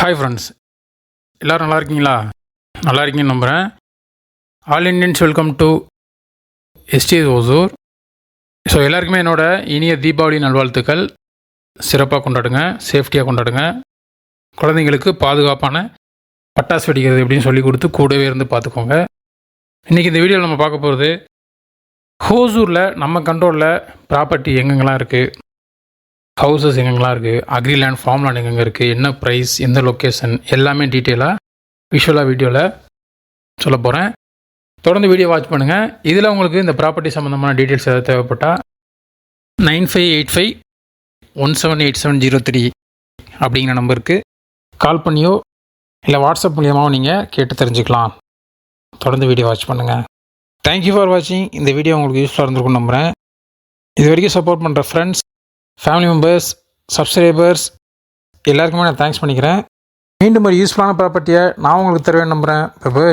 Hi friends எல்லோரும் நல்லா இருக்கீங்களா? நல்லா இருக்கீங்கன்னு நம்புகிறேன் all Indians welcome to STS Hosur so எல்லாருக்குமே என்னோட இனிய தீபாவளி நல்வாழ்த்துக்கள். சிறப்பாக கொண்டாடுங்க சேஃப்டியாக கொண்டாடுங்க. குழந்தைங்களுக்கு பாதுகாப்பான பட்டாசு வெடிக்கிறது எப்படின்னு சொல்லி கொடுத்து கூடவே இருந்து பார்த்துக்கோங்க. இன்றைக்கி இந்த வீடியோவில் நம்ம பார்க்க போகிறது ஹோசூரில் நம்ம கண்ட்ரோலில் ப்ராப்பர்ட்டி எங்கெங்கெல்லாம் இருக்குது ஹவுசஸ் எங்கெங்கெல்லாம் இருக்குது அக்ரி லேண்ட் ஃபார்ம் லேண்ட் எங்கெங்கே இருக்குது என்ன ப்ரைஸ் எந்த லொக்கேஷன் எல்லாமே டீட்டெயிலாக விஷுவலாக வீடியோவில் சொல்ல போகிறேன் தொடர்ந்து வீடியோ வாட்ச் பண்ணுங்கள் இதில் உங்களுக்கு இந்த ப்ராப்பர்ட்டி சம்மந்தமான டீட்டெயில்ஸ் ஏதாவது தேவைப்பட்டால் nine five eight five one seven eight seven zero three அப்படிங்கிற நம்பருக்கு கால் பண்ணியோ இல்லை வாட்ஸ்அப் மூலியமாகவும் நீங்கள் கேட்டு தெரிஞ்சுக்கலாம். தொடர்ந்து வீடியோ வாட்ச் பண்ணுங்கள் தேங்க்யூ ஃபார் வாட்சிங் இந்த வீடியோ உங்களுக்கு யூஸ்ஃபுல்லாக இருந்திருக்கும் நம்புகிறேன் இது வரைக்கும் சப்போர்ட் பண்ணுற ஃப்ரெண்ட்ஸ் ஃபேமிலி மெம்பர்ஸ் சப்ஸ்கிரைபர்ஸ் எல்லாருக்குமே நான் தேங்க்ஸ் பண்ணிக்கிறேன். மீண்டும் ஒரு யூஸ்ஃபுல்லான ப்ராப்பர்ட்டியை நான் உங்களுக்கு தருவேன் நம்புகிறேன் பை